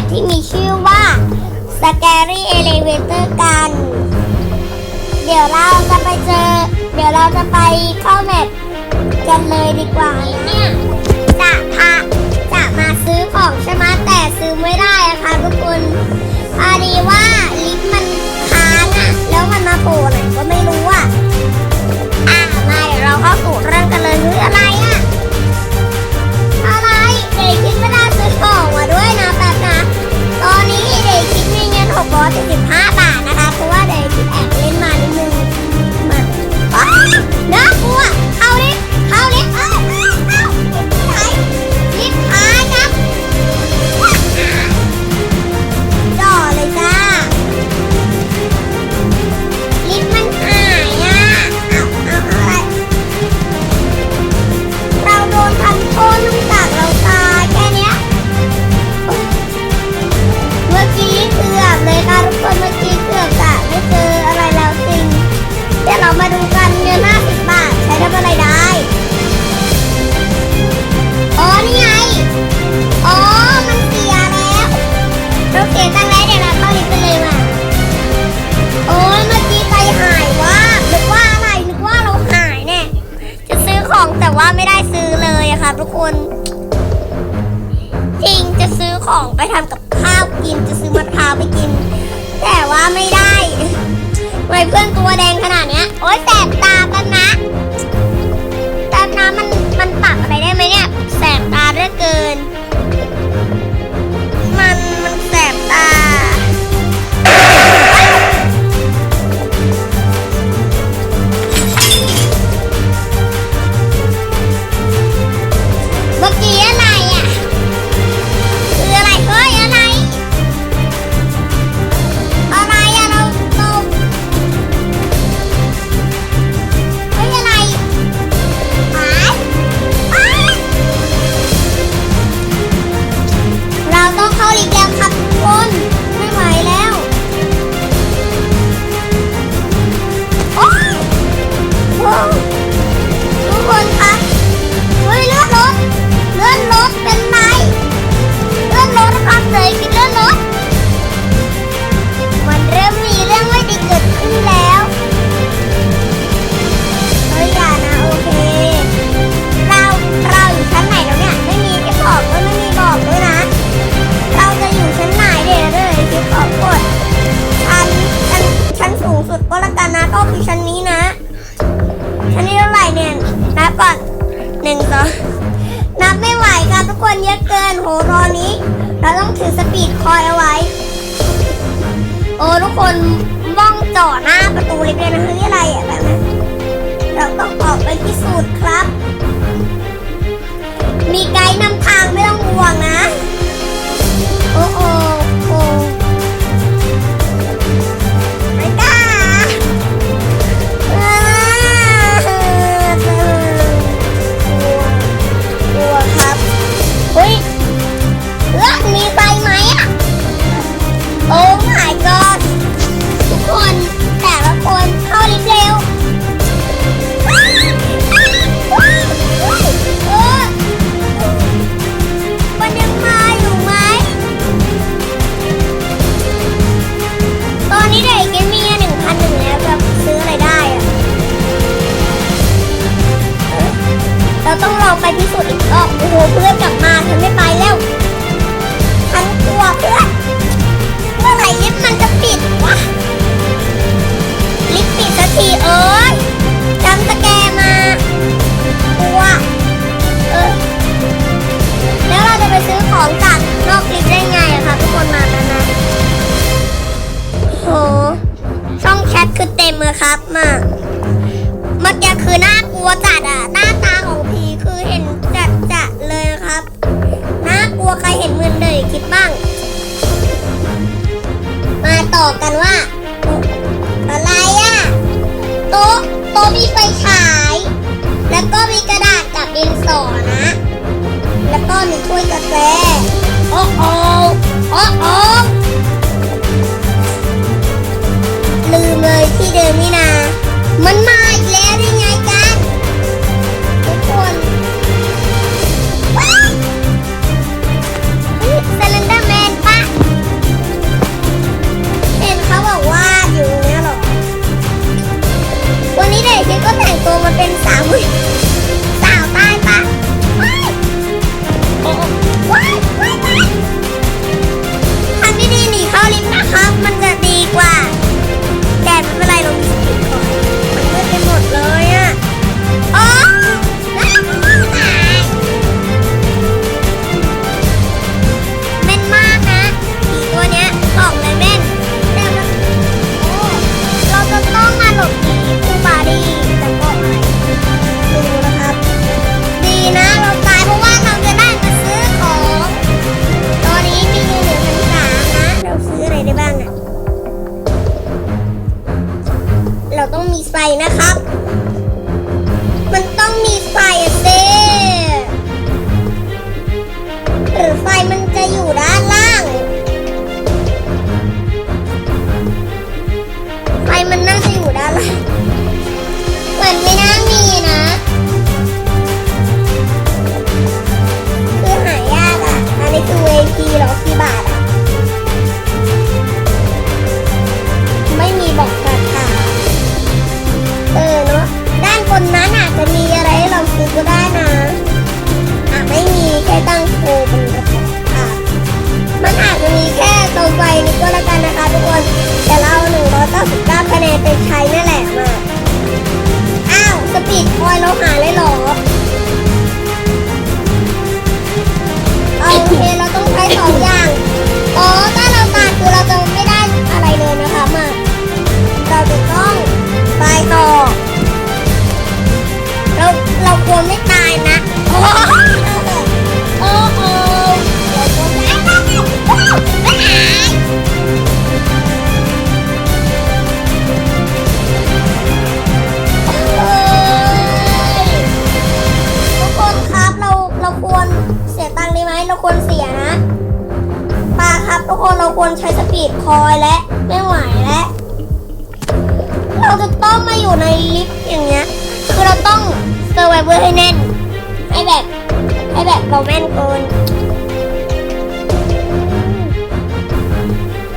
ปที่มีชื่อว่า Scary Elevator กัน เดี๋ยวเราจะไปเจอ เดี๋ยวเราจะไปเข้าแมปกันเลยดีกว่านะจะพา ทำกับข้าวกินจะซื้อมะพร้าวไปกิน แต่ว่าไม่ได้ไว้เพื่อนตัวแดงขนาดเนี้ย โอ๊ยแสบตา นะ นับไม่ไหวค่ะทุกคนเยอะเกินโหตอนนี้ เราต้องถือสปีดคอยเอาไว้ โอ้ทุกคนมองจ่อหน้าประตูเลยเป็นะเฮ้อะไรอะแบบนั้นเราต้องออกไปพิสูจน์ครับ มีไกด์นำทางไม่ต้องห่วงนะ โอ้โอ้ มากมื่อกคือน่ากลัวจัดอะ หน้าตาของผีคือเห็นจัดจัดเลยครับ น่ากลัวใครเห็นมือนเลยคิดบ้าง มาต่อกันว่า อะไรอะ โต๊ะโต๊ะมีไฟฉาย แล้วก็มีกระดาษกับดินสอนะ แล้วก็มีถ้วยกาแฟ Bye. ไอแบบเราแม่นเกิน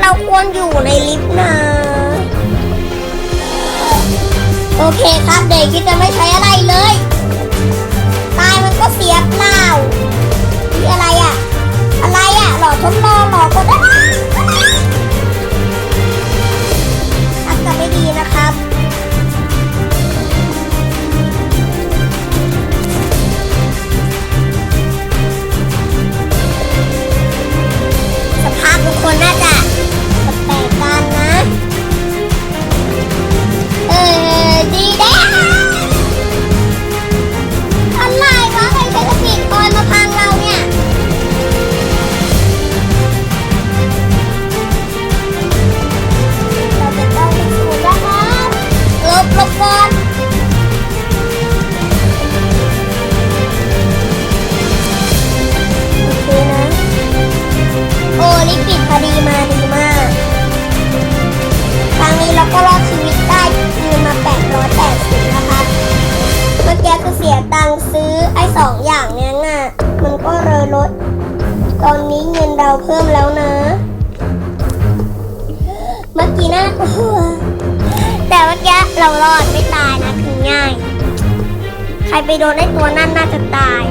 เราควรอยู่ในลิฟต์นะโอเคครับเด็กที่จะไม่ใช้อะไรเลย ตายมันก็เสียเปล่ามีอะไรอะ่ะ อะไรอะ่ะ หลอดทดลองหลอกดอะไรทักกับไม่ดีนะครับ กี้น่ากลัวแต่ว่าแกเรารอดไม่ตายนะคือง่าย ใครไปโดนไอ้ตัวนั่นน่าจะตาย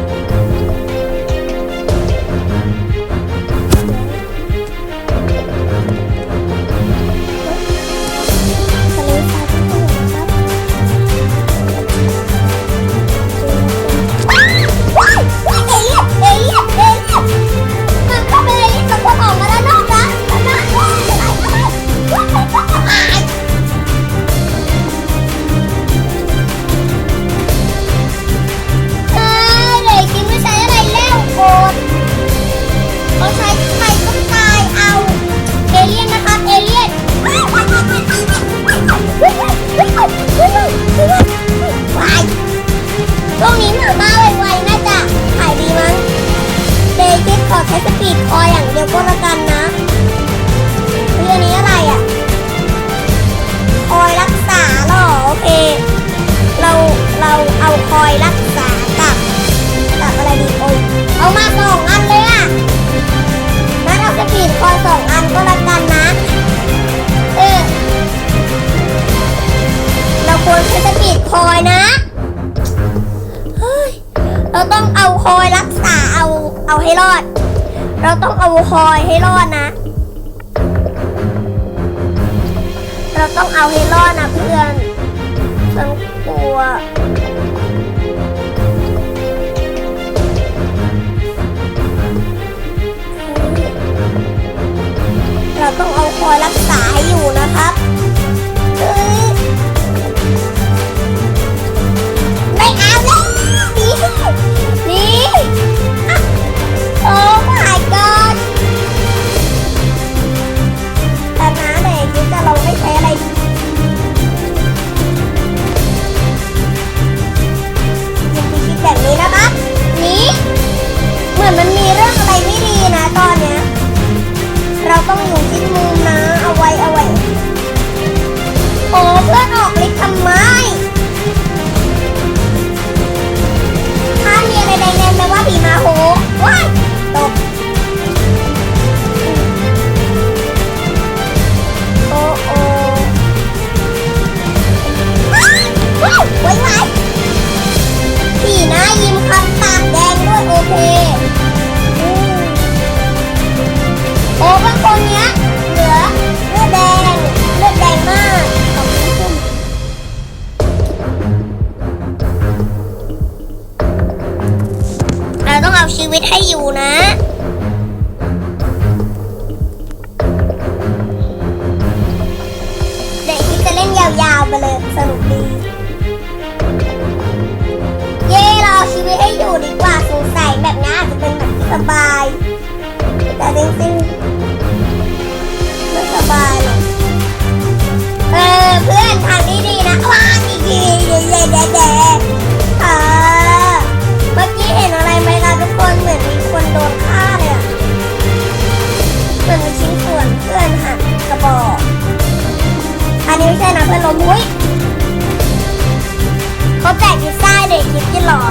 ช้สปีดคอยอย่างเดียวก็แล้วกันนะเรื่องนี้อะไรอะคอยรักษาหรอโอเค เราเราเอาคอยรักษากับกับอะไรดีโอ้ยเอามาสองอันเลยอะงั้นเอาสปีดคอยสองอันก็แล้วกันนะเออเราควรใช้สปีดคอยนะเราต้องเอาคอยรักษาเอาเอาให้รอด เราต้องเอาคอยให้รอดนะ เราต้องเอาให้รอดนะเพื่อนฉันกลัวเราต้องเอาคอยรักษาอยู่นะครับเฮ้ย บายแต่จริงๆไม่สบายหรอกเออเพื่อนทางนี้ดีนะว้าอีกทีเย่เย่เย่เย่เออเมื่อกี้เห็นอะไรไหมคะทุกคนเหมือนมีคนโดนฆ่าเลยอะเหมือนมีชิ้นส่วนเพื่อนหักกระบอกอันนี้ไม่ใช่นะเพื่อนลมหุ้ยเขาแจกพิซซ่าเด็กคิดที่หล่อ